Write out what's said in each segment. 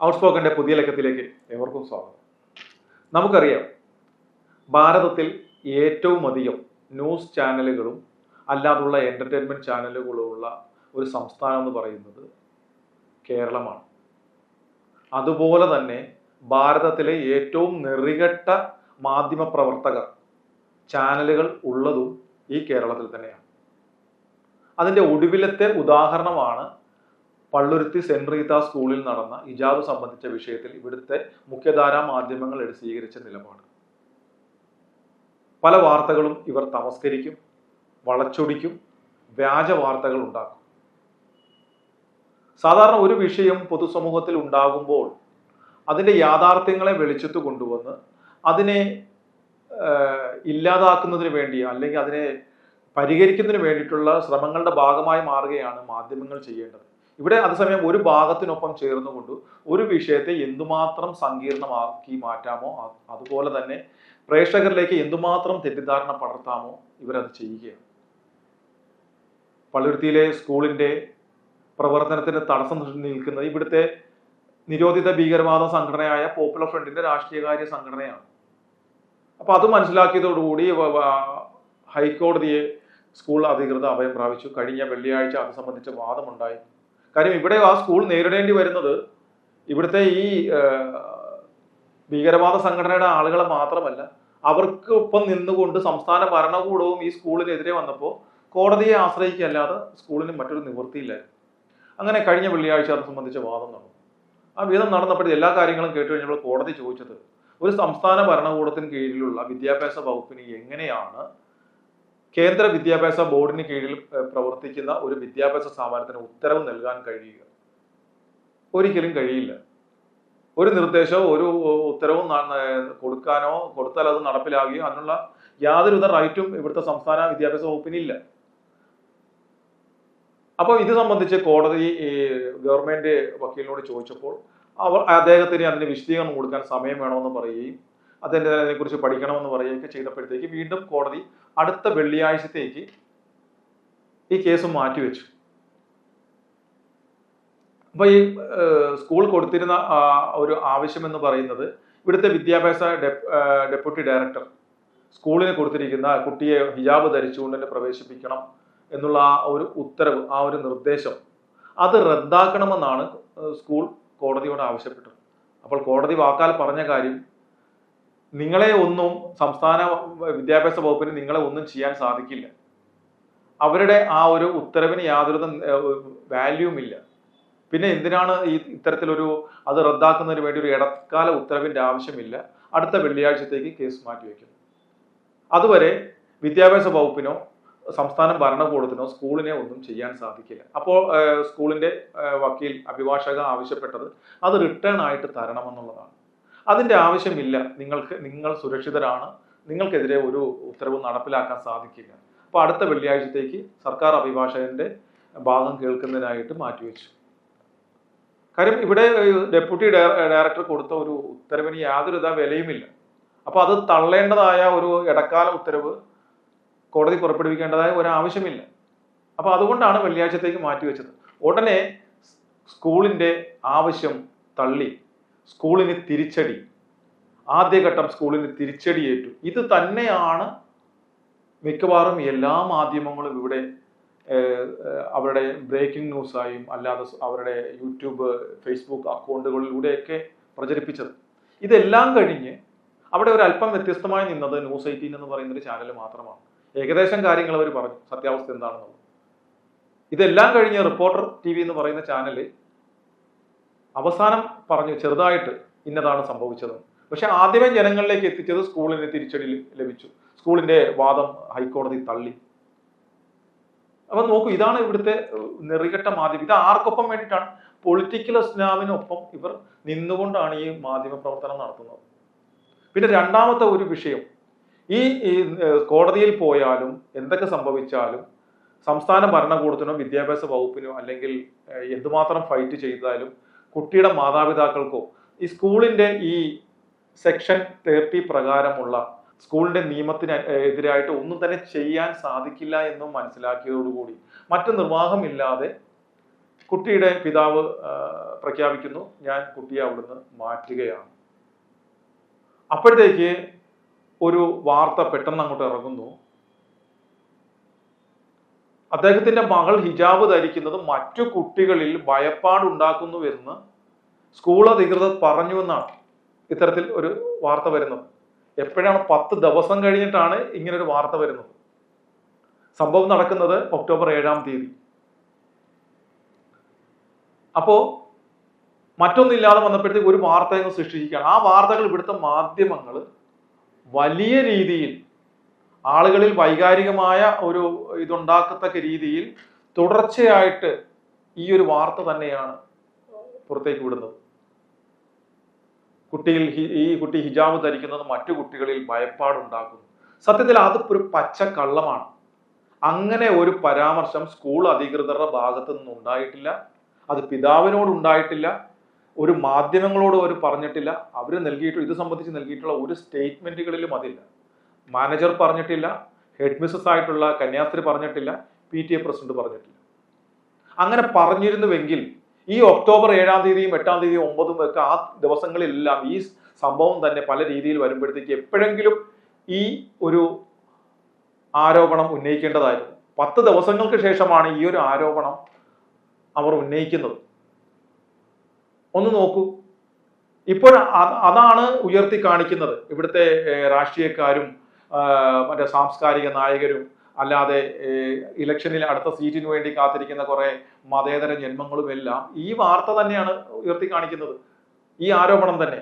ഔട്ട്സ്പോക്കന്റെ പുതിയ ലക്കത്തിലേക്ക് ഏവർക്കും സ്വാഗതം. നമുക്കറിയാം ഭാരതത്തിൽ ഏറ്റവും അധികം ന്യൂസ് ചാനലുകളും അല്ലാതുള്ള എന്റർടൈൻമെന്റ് ചാനലുകളും ഉള്ള ഒരു സംസ്ഥാനം എന്ന് പറയുന്നത് കേരളമാണ്. അതുപോലെ തന്നെ ഭാരതത്തിലെ ഏറ്റവും നെറികെട്ട മാധ്യമ പ്രവർത്തകർ ചാനലുകൾ ഉള്ളതും ഈ കേരളത്തിൽ തന്നെയാണ്. അതിന്റെ ഒടുവിലത്തെ ഉദാഹരണമാണ് പള്ളുരുത്തി സെന്റ് റീത്ത സ്കൂളിൽ നടന്ന ഇജാബ് സംബന്ധിച്ച വിഷയത്തിൽ ഇവിടുത്തെ മുഖ്യധാരാ മാധ്യമങ്ങൾ സ്വീകരിച്ച നിലപാട്. പല വാർത്തകളും ഇവർ തമസ്കരിക്കും വളച്ചൊടിക്കും വ്യാജ വാർത്തകൾ ഉണ്ടാക്കും. സാധാരണ ഒരു വിഷയം പൊതുസമൂഹത്തിൽ ഉണ്ടാകുമ്പോൾ അതിന്റെ യാഥാർത്ഥ്യങ്ങളെ വെളിച്ചത്ത് കൊണ്ടുവന്ന് അതിനെ ഇല്ലാതാക്കുന്നതിന് വേണ്ടി അല്ലെങ്കിൽ അതിനെ പരിഹരിക്കുന്നതിന് വേണ്ടിയിട്ടുള്ള ശ്രമങ്ങളുടെ ഭാഗമായി മാറുകയാണ് മാധ്യമങ്ങൾ ചെയ്യേണ്ടത്. ഇവിടെ അതേസമയം ഒരു ഭാഗത്തിനൊപ്പം ചേർന്നുകൊണ്ട് ഒരു വിഷയത്തെ എന്തുമാത്രം സങ്കീർണമാക്കി മാറ്റാമോ അതുപോലെ തന്നെ പ്രേക്ഷകരിലേക്ക് എന്തുമാത്രം തെറ്റിദ്ധാരണ പടർത്താമോ ഇവരത് ചെയ്യുകയാണ്. പള്ളുരുത്തിയിലെ സ്കൂളിന്റെ പ്രവർത്തനത്തിന് തടസ്സം നിൽക്കുന്നത് ഇവിടുത്തെ നിരോധിത ഭീകരവാദ സംഘടനയായ പോപ്പുലർ ഫ്രണ്ടിന്റെ രാഷ്ട്രീയകാര്യ സംഘടനയാണ്. അപ്പൊ അത് മനസ്സിലാക്കിയതോടുകൂടി ഹൈക്കോടതിയെ സ്കൂൾ അധികൃതർ അഭയം പ്രാപിച്ചു. കഴിഞ്ഞ വെള്ളിയാഴ്ച അത് സംബന്ധിച്ച വാദമുണ്ടായി. കാര്യം ഇവിടെ ആ സ്കൂൾ നേരിടേണ്ടി വരുന്നത് ഇവിടുത്തെ ഈ ഭീകരവാദ സംഘടനയുടെ ആളുകളെ മാത്രമല്ല അവർക്ക് ഒപ്പം നിന്നുകൊണ്ട് സംസ്ഥാന ഭരണകൂടവും ഈ സ്കൂളിനെതിരെ വന്നപ്പോൾ കോടതിയെ ആശ്രയിക്കല്ലാതെ സ്കൂളിന് മറ്റൊരു നിവൃത്തിയില്ലായിരുന്നു അങ്ങനെ കഴിഞ്ഞ വെള്ളിയാഴ്ച അത് സംബന്ധിച്ച വാദം നടന്നു. ആ വീതം നടന്നപ്പോൾ എല്ലാ കാര്യങ്ങളും കേട്ട് കഴിഞ്ഞപ്പോൾ കോടതി ചോദിച്ചത് ഒരു സംസ്ഥാന ഭരണകൂടത്തിന് കീഴിലുള്ള വിദ്യാഭ്യാസ വകുപ്പിന് എങ്ങനെയാണ് കേന്ദ്ര വിദ്യാഭ്യാസ ബോർഡിന് കീഴിൽ പ്രവർത്തിക്കുന്ന ഒരു വിദ്യാഭ്യാസ സ്ഥാപനത്തിന് ഉത്തരവ് നൽകാൻ കഴിയുക. ഒരിക്കലും കഴിയില്ല. ഒരു നിർദ്ദേശമോ ഒരു ഉത്തരവും കൊടുക്കാനോ കൊടുത്താൽ അത് നടപ്പിലാകുകയോ അതിനുള്ള യാതൊരുവിധ റൈറ്റും ഇവിടുത്തെ സംസ്ഥാന വിദ്യാഭ്യാസ വകുപ്പിനില്ല അപ്പോൾ ഇത് സംബന്ധിച്ച് കോടതി ഈ ഗവൺമെന്റ് വക്കീലിനോട് ചോദിച്ചപ്പോൾ അവർ അദ്ദേഹത്തിന് അതിന് വിശദീകരണം കൊടുക്കാൻ സമയം വേണമെന്ന് പറയുകയും അതിന്റെ അതിനെക്കുറിച്ച് പഠിക്കണമെന്ന് പറയുകയൊക്കെ ചെയ്തപ്പോഴത്തേക്ക് വീണ്ടും കോടതി അടുത്ത വെള്ളിയാഴ്ചത്തേക്ക് ഈ കേസ് മാറ്റിവെച്ചു. അപ്പൊ ഈ സ്കൂൾ കൊടുത്തിരുന്ന ഒരു ആവശ്യം എന്ന് പറയുന്നത് ഇവിടുത്തെ വിദ്യാഭ്യാസ ഡെപ്യൂട്ടി ഡയറക്ടർ സ്കൂളിന് കൊടുത്തിരിക്കുന്ന കുട്ടിയെ ഹിജാബ് ധരിച്ചുകൊണ്ട് തന്നെ പ്രവേശിപ്പിക്കണം എന്നുള്ള ആ ഒരു ഉത്തരവ് ആ ഒരു നിർദ്ദേശം അത് റദ്ദാക്കണമെന്നാണ് സ്കൂൾ കോടതിയോട് ആവശ്യപ്പെട്ടത്. അപ്പോൾ കോടതി വാക്കാൽ പറഞ്ഞ കാര്യം നിങ്ങളെ ഒന്നും സംസ്ഥാന വിദ്യാഭ്യാസ വകുപ്പിന് നിങ്ങളെ ഒന്നും ചെയ്യാൻ സാധിക്കില്ല. അവരുടെ ആ ഒരു ഉത്തരവിന് യാതൊരു വാല്യൂവും ഇല്ല. പിന്നെ എന്തിനാണ് ഈ ഇത്തരത്തിലൊരു അത് റദ്ദാക്കുന്നതിന് വേണ്ടി ഒരു ഇടക്കാല ഉത്തരവിന്റെ ആവശ്യമില്ല. അടുത്ത വെള്ളിയാഴ്ചത്തേക്ക് കേസ് മാറ്റിവെക്കുന്നു അതുവരെ വിദ്യാഭ്യാസ വകുപ്പിനോ സംസ്ഥാന ഭരണകൂടത്തിനോ സ്കൂളിനെ ഒന്നും ചെയ്യാൻ സാധിക്കില്ല. അപ്പോൾ സ്കൂളിന്റെ വക്കീൽ അഭിഭാഷക ആവശ്യപ്പെട്ടത് അത് റിട്ടേൺ ആയിട്ട് തരണമെന്നുള്ളതാണ്. അതിന്റെ ആവശ്യമില്ല. നിങ്ങൾക്ക് നിങ്ങൾ സുരക്ഷിതരാണ്. നിങ്ങൾക്കെതിരെ ഒരു ഉത്തരവ് നടപ്പിലാക്കാൻ സാധിക്കില്ല. അപ്പോൾ അടുത്ത വെള്ളിയാഴ്ചത്തേക്ക് സർക്കാർ അഭിഭാഷകന്റെ ഭാഗം കേൾക്കുന്നതിനായിട്ട് മാറ്റിവെച്ചു. കാര്യം ഇവിടെ ഡെപ്യൂട്ടി ഡയറക്ടർ കൊടുത്ത ഒരു ഉത്തരവിന് യാതൊരുവിധ വിലയുമില്ല. അപ്പോൾ അത് തള്ളേണ്ടതായ ഒരു ഇടക്കാല ഉത്തരവ് കോടതി പുറപ്പെടുവിക്കേണ്ടതായ ഒരു ആവശ്യമില്ല. അപ്പോൾ അതുകൊണ്ടാണ് വെള്ളിയാഴ്ചത്തേക്ക് മാറ്റിവെച്ചത്. ഉടനെ സ്കൂളിന്റെ ആവശ്യം തള്ളി. സ്കൂളിന് തിരിച്ചടി. ആദ്യഘട്ടം സ്കൂളിന് തിരിച്ചടിയേറ്റു ഇത് തന്നെയാണ് മിക്കവാറും എല്ലാ മാധ്യമങ്ങളും ഇവിടെ അവരുടെ ബ്രേക്കിംഗ് ന്യൂസായും അല്ലാതെ അവരുടെ യൂട്യൂബ് ഫേസ്ബുക്ക് അക്കൗണ്ടുകളിലൂടെയൊക്കെ പ്രചരിപ്പിച്ചത്. ഇതെല്ലാം കഴിഞ്ഞ് അവിടെ ഒരു അല്പം വ്യത്യസ്തമായി നിന്നത് ന്യൂസ് എയ്റ്റീൻ എന്ന് പറയുന്ന ഒരു ചാനൽ മാത്രമാണ്. ഏകദേശം കാര്യങ്ങൾ അവർ പറഞ്ഞു. സത്യാവസ്ഥ എന്താണെന്നുള്ളത്. ഇതെല്ലാം കഴിഞ്ഞ് റിപ്പോർട്ടർ ടി എന്ന് പറയുന്ന ചാനൽ അവസാനം പറഞ്ഞു ചെറുതായിട്ട് ഇന്നതാണ് സംഭവിച്ചത്. പക്ഷെ ആദ്യമേ ജനങ്ങളിലേക്ക് എത്തിച്ചത് സ്കൂളിന് തിരിച്ചടി ലഭിച്ചു. സ്കൂളിന്റെ വാദം ഹൈക്കോടതി തള്ളി. അപ്പൊ നോക്കൂ ഇതാണ് ഇവിടുത്തെ നെറികെട്ട മാധ്യമം. ഇത് ആർക്കൊപ്പം വേണ്ടിയിട്ടാണ്? പൊളിറ്റിക്കൽ ഇസ്ലാമിനൊപ്പം ഇവർ നിന്നുകൊണ്ടാണ് ഈ മാധ്യമ പ്രവർത്തനം നടത്തുന്നത്. പിന്നെ രണ്ടാമത്തെ ഒരു വിഷയം. ഈ, കോടതിയിൽ പോയാലും എന്തൊക്കെ സംഭവിച്ചാലും സംസ്ഥാന ഭരണകൂടത്തിനോ വിദ്യാഭ്യാസ വകുപ്പിനോ അല്ലെങ്കിൽ എന്തുമാത്രം ഫൈറ്റ് ചെയ്താലും കുട്ടിയുടെ മാതാപിതാക്കൾക്കോ ഈ സ്കൂളിന്റെ ഈ സെക്ഷൻ തേർട്ടി പ്രകാരമുള്ള സ്കൂളിന്റെ നിയമത്തിന് എതിരായിട്ട് ഒന്നും തന്നെ ചെയ്യാൻ സാധിക്കില്ല എന്നും മനസ്സിലാക്കിയതോടുകൂടി മറ്റു നിർവാഹമില്ലാതെ കുട്ടിയുടെ പിതാവ് പ്രഖ്യാപിക്കുന്നു ഞാൻ കുട്ടിയെ അവിടുന്ന് മാറ്റുകയാണ്. അപ്പോഴത്തേക്ക് ഒരു വാർത്ത പെട്ടെന്ന് അങ്ങോട്ട് ഇറങ്ങുന്നു. അദ്ദേഹത്തിന്റെ മകൾ ഹിജാബ് ധരിക്കുന്നത് മറ്റു കുട്ടികളിൽ ഭയപ്പാടുണ്ടാക്കുന്നു എന്ന് സ്കൂൾ അധികൃതർ പറഞ്ഞു എന്നാണ് ഇത്തരത്തിൽ ഒരു വാർത്ത വരുന്നത്. എപ്പോഴാണ് പത്ത് ദിവസം കഴിഞ്ഞിട്ടാണ് ഇങ്ങനെ ഒരു വാർത്ത വരുന്നത്? സംഭവം നടക്കുന്നത് ഒക്ടോബർ ഏഴാം തീയതി. അപ്പോ മറ്റൊന്നില്ലാതെ വന്നപ്പോഴത്തേക്ക് ഒരു വാർത്ത അങ്ങ് സൃഷ്ടിക്കുകയാണ്. ആ വാർത്തകൾ ഇവിടുത്തെ മാധ്യമങ്ങൾ വലിയ രീതിയിൽ ആളുകളിൽ വൈകാരികമായ ഒരു ഇതുണ്ടാക്കത്തക്ക രീതിയിൽ തുടർച്ചയായിട്ട് ഈ ഒരു വാർത്ത തന്നെയാണ് പുറത്തേക്ക് വിടുന്നത്. കുട്ടിയിൽ ഈ കുട്ടി ഹിജാബ് ധരിക്കുന്നത് മറ്റു കുട്ടികളിൽ ഭയപ്പാടുണ്ടാക്കുന്നു. സത്യത്തിൽ അത് ഒരു പച്ച കള്ളമാണ് അങ്ങനെ ഒരു പരാമർശം സ്കൂൾ അധികൃതരുടെ ഭാഗത്തു നിന്ന് ഉണ്ടായിട്ടില്ല. അത് പിതാവിനോട് ഉണ്ടായിട്ടില്ല. ഒരു മാധ്യമങ്ങളോട് അവർ പറഞ്ഞിട്ടില്ല. അവർ നൽകിയിട്ട് ഇത് സംബന്ധിച്ച് നൽകിയിട്ടുള്ള ഒരു സ്റ്റേറ്റ്മെന്റുകളിലും അതില്ല. മാനേജർ പറഞ്ഞിട്ടില്ല ഹെഡ് മിസ്സസ് ആയിട്ടുള്ള കന്യാസ്ത്രീ പറഞ്ഞിട്ടില്ല പി ടി എ പ്രസിഡന്റ് പറഞ്ഞിട്ടില്ല. അങ്ങനെ പറഞ്ഞിരുന്നുവെങ്കിൽ ഈ ഒക്ടോബർ ഏഴാം തീയതിയും എട്ടാം തീയതിയും ഒമ്പതും ഒക്കെ ആ ദിവസങ്ങളിലെല്ലാം ഈ സംഭവം തന്നെ പല രീതിയിൽ വരുമ്പോഴത്തേക്ക് എപ്പോഴെങ്കിലും ഈ ഒരു ആരോപണം ഉന്നയിക്കേണ്ടതായിരുന്നു. പത്ത് ദിവസങ്ങൾക്ക് ശേഷമാണ് ഈ ഒരു ആരോപണം അവർ ഉന്നയിക്കുന്നത്. ഒന്ന് നോക്കൂ. ഇപ്പോൾ അതാണ് ഉയർത്തി കാണിക്കുന്നത്. ഇവിടുത്തെ രാഷ്ട്രീയക്കാരും മറ്റേ സാംസ്കാരിക നായകരും അല്ലാതെ ഇലക്ഷനിൽ അടുത്ത സീറ്റിന് വേണ്ടി കാത്തിരിക്കുന്ന കുറെ മതേതര ജന്മങ്ങളും എല്ലാം ഈ വാർത്ത തന്നെയാണ് ഉയർത്തി കാണിക്കുന്നത്. ഈ ആരോപണം തന്നെ.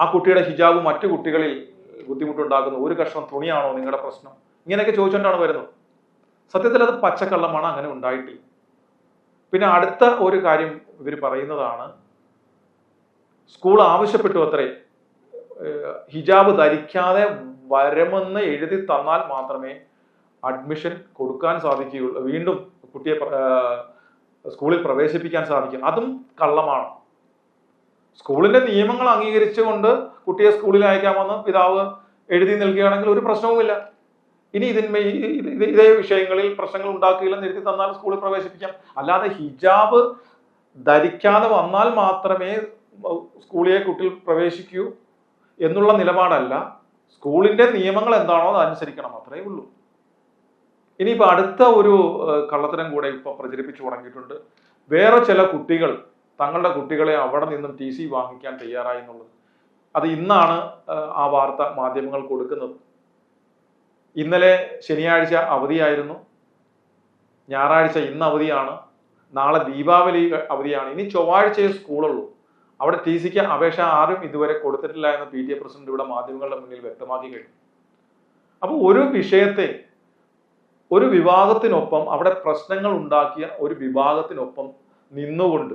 ആ കുട്ടിയുടെ ഹിജാബ് മറ്റു കുട്ടികളിൽ ബുദ്ധിമുട്ടുണ്ടാക്കുന്നു. ഒരു കഷ്ണം തുണിയാണോ നിങ്ങളുടെ പ്രശ്നം? ഇങ്ങനെയൊക്കെ ചോദിച്ചുകൊണ്ടാണ് വരുന്നത്. സത്യത്തിൽ അത് പച്ചക്കള്ളമാണ് അങ്ങനെ ഉണ്ടായിട്ടില്ല. പിന്നെ അടുത്ത ഒരു കാര്യം ഇവർ പറയുന്നതാണ് സ്കൂൾ ആവശ്യപ്പെട്ടു അത്രേ. ഹിജാബ് ധരിക്കാതെ വരമെന്ന് എഴുതി തന്നാൽ മാത്രമേ അഡ്മിഷൻ കൊടുക്കാൻ സാധിക്കുകയുള്ളൂ. വീണ്ടും കുട്ടിയെ സ്കൂളിൽ പ്രവേശിപ്പിക്കാൻ സാധിക്കും. അതും കള്ളമാണ്. സ്കൂളിന്റെ നിയമങ്ങൾ അംഗീകരിച്ചുകൊണ്ട് കുട്ടിയെ സ്കൂളിൽ അയക്കാമെന്ന് പിതാവ് എഴുതി നൽകുകയാണെങ്കിൽ ഒരു പ്രശ്നവുമില്ല. ഇനി ഇതിന്മേ ഇതേ വിഷയങ്ങളിൽ പ്രശ്നങ്ങൾ ഉണ്ടാക്കുകയില്ലെന്ന് എഴുതി തന്നാൽ സ്കൂളിൽ പ്രവേശിപ്പിക്കാം. അല്ലാതെ ഹിജാബ് ധരിക്കാതെ വന്നാൽ മാത്രമേ സ്കൂളിലെ കുട്ടികൾ പ്രവേശിക്കൂ എന്നുള്ള നിലപാടല്ല. സ്കൂളിന്റെ നിയമങ്ങൾ എന്താണോ അത് അനുസരിക്കണം അത്രേ ഉള്ളൂ. ഇനിയിപ്പൊ അടുത്ത ഒരു കള്ളത്തരം കൂടെ ഇപ്പൊ പ്രചരിപ്പിച്ചു തുടങ്ങിയിട്ടുണ്ട്. വേറെ ചില കുട്ടികൾ തങ്ങളുടെ കുട്ടികളെ അവിടെ നിന്നും ടി സി വാങ്ങിക്കാൻ തയ്യാറായി എന്നുള്ളത്. അത് ഇന്നാണ് ആ വാർത്ത മാധ്യമങ്ങൾ കൊടുക്കുന്നത്. ഇന്നലെ ശനിയാഴ്ച അവധിയായിരുന്നു. ഞായറാഴ്ച ഇന്ന് അവധിയാണ്. നാളെ ദീപാവലി അവധിയാണ്. ഇനി ചൊവ്വാഴ്ചയെ സ്കൂളുള്ളൂ. അവിടെ ടി സിക്ക് അപേക്ഷ ആരും ഇതുവരെ കൊടുത്തിട്ടില്ല എന്ന് പി ടി എ പ്രസിഡന്റ് ഇവിടെ മാധ്യമങ്ങളുടെ മുന്നിൽ വ്യക്തമാക്കി കഴിഞ്ഞു. അപ്പോൾ ഒരു വിഷയത്തെ ഒരു വിഭാഗത്തിനൊപ്പം അവിടെ പ്രശ്നങ്ങൾ ഉണ്ടാക്കിയ ഒരു വിഭാഗത്തിനൊപ്പം നിന്നുകൊണ്ട്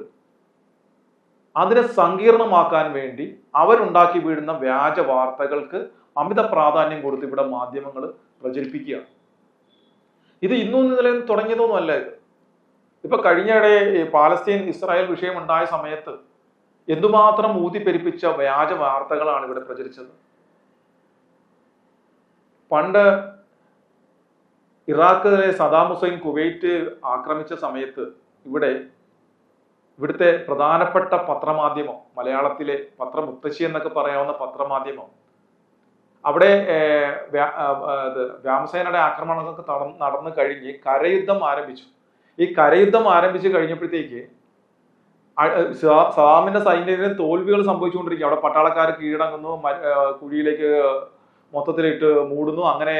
അതിനെ സങ്കീർണമാക്കാൻ വേണ്ടി അവരുണ്ടാക്കി വീഴുന്ന വ്യാജ വാർത്തകൾക്ക് അമിത പ്രാധാന്യം കൊടുത്ത് ഇവിടെ മാധ്യമങ്ങൾ പ്രചരിപ്പിക്കുകയാണ്. ഇത് ഇന്നും നിലയിൽ തുടങ്ങിയതൊന്നും അല്ല ഇത്. ഇപ്പൊ കഴിഞ്ഞിടെ പാലസ്തീൻ ഇസ്രായേൽ വിഷയം ഉണ്ടായ സമയത്ത് എന്തുമാത്രം ഊതിപ്പെരിപ്പിച്ച വ്യാജ വാർത്തകളാണ് ഇവിടെ പ്രചരിച്ചത്? പണ്ട് ഇറാഖിലെ സദാം ഹുസൈൻ കുവൈറ്റ് ആക്രമിച്ച സമയത്ത് ഇവിടെ ഇവിടുത്തെ പ്രധാനപ്പെട്ട പത്രമാധ്യമം മലയാളത്തിലെ പത്രമുത്തശ്ശി എന്നൊക്കെ പറയാവുന്ന പത്രമാധ്യമം അവിടെ വ്യാമസേനയുടെ ആക്രമണങ്ങളൊക്കെ നടന്നു കഴിഞ്ഞ് കരയുദ്ധം ആരംഭിച്ചു. ഈ കരയുദ്ധം ആരംഭിച്ചു കഴിഞ്ഞപ്പോഴത്തേക്ക് സദാമിന്റെ സൈന്യത്തിന് തോൽവികൾ സംഭവിച്ചുകൊണ്ടിരിക്കുക അവിടെ പട്ടാളക്കാർ കീഴടങ്ങുന്നു കുഴിയിലേക്ക് മൊത്തത്തിലിട്ട് മൂടുന്നു അങ്ങനെ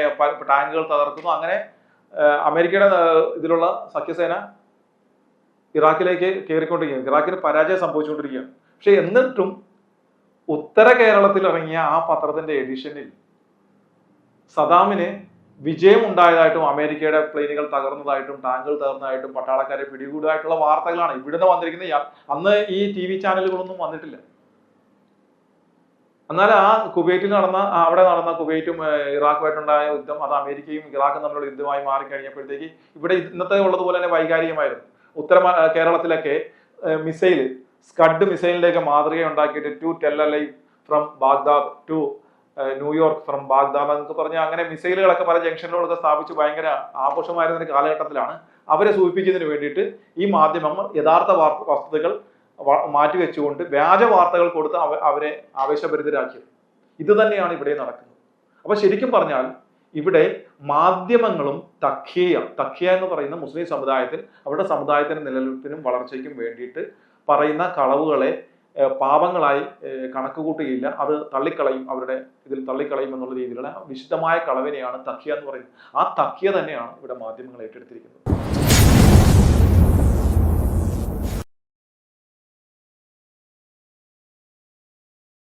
ടാങ്കുകൾ തകർക്കുന്നു. അങ്ങനെ അമേരിക്കയുടെ ഇതിലുള്ള സഖ്യസേന ഇറാഖിലേക്ക് കയറിക്കൊണ്ടിരിക്കുകയാണ്. ഇറാഖിന് പരാജയം സംഭവിച്ചുകൊണ്ടിരിക്കുകയാണ്. പക്ഷെ എന്നിട്ടും ഉത്തര കേരളത്തിൽ ഇറങ്ങിയ ആ പത്രത്തിന്റെ എഡിഷനിൽ സദാമിന് വിജയം ഉണ്ടായതായിട്ടും അമേരിക്കയുടെ പ്ലെയിനുകൾ തകർന്നതായിട്ടും ടാങ്കുകൾ തകർന്നതായിട്ടും പട്ടാളക്കാരെ പിടികൂടായിട്ടുള്ള വാർത്തകളാണ്. ഇവിടുന്ന് വന്നിരിക്കുന്ന അന്ന് ഈ ടി വി ചാനലുകളൊന്നും വന്നിട്ടില്ല. എന്നാൽ ആ കുവൈറ്റിൽ നടന്ന അവിടെ നടന്ന കുവൈറ്റും ഇറാഖുമായിട്ടുണ്ടായ യുദ്ധം അത് അമേരിക്കയും ഇറാഖും തമ്മിലുള്ള യുദ്ധമായി മാറിക്കഴിഞ്ഞപ്പോഴത്തേക്ക് ഇവിടെ ഇന്നത്തെ ഉള്ളതുപോലെ തന്നെ വൈകാരികമായിരുന്നു. ഉത്തര കേരളത്തിലൊക്കെ മിസൈൽ സ്കഡ് മിസൈലിന്റെയൊക്കെ മാതൃക ഉണ്ടാക്കിയിട്ട് to tell from Baghdad to New York from Baghdad എന്നൊക്കെ പറഞ്ഞ അങ്ങനെ മിസൈലുകളൊക്കെ പല ജംഗ്ഷനുകളൊക്കെ സ്ഥാപിച്ച് ഭയങ്കര ആഘോഷമായിരുന്ന ഒരു കാലഘട്ടത്തിലാണ് അവരെ സൂചിപ്പിക്കുന്നതിന് വേണ്ടിയിട്ട് ഈ മാധ്യമങ്ങൾ യഥാർത്ഥ വസ്തുതകൾ മാറ്റിവെച്ചുകൊണ്ട് വ്യാജ വാർത്തകൾ കൊടുത്ത് അവ- അവരെ ആവേശഭരിതരാക്കിയത് ഇത് തന്നെയാണ് ഇവിടെ നടക്കുന്നത്. അപ്പൊ ശരിക്കും പറഞ്ഞാൽ ഇവിടെ മാധ്യമങ്ങളും തഖിയ തഖിയ എന്ന് പറയുന്ന മുസ്ലിം സമുദായത്തിൽ അവരുടെ സമുദായത്തിന്റെ നിലനിൽപ്പിനും വളർച്ചയ്ക്കും വേണ്ടിയിട്ട് പറയുന്ന കളവുകളെ പാപങ്ങളായി കണക്ക് കൂട്ടുകയില്ല അത് തള്ളിക്കളയും അവരുടെ ഇതിൽ തള്ളിക്കളയും എന്നുള്ള രീതിയിലുള്ള വിശുദ്ധമായ കളവിനെയാണ് തക്കിയ എന്ന് പറയുന്നത്. ആ തക്കിയ തന്നെയാണ് ഇവിടെ മാധ്യമങ്ങൾ ഏറ്റെടുത്തിരിക്കുന്നത്.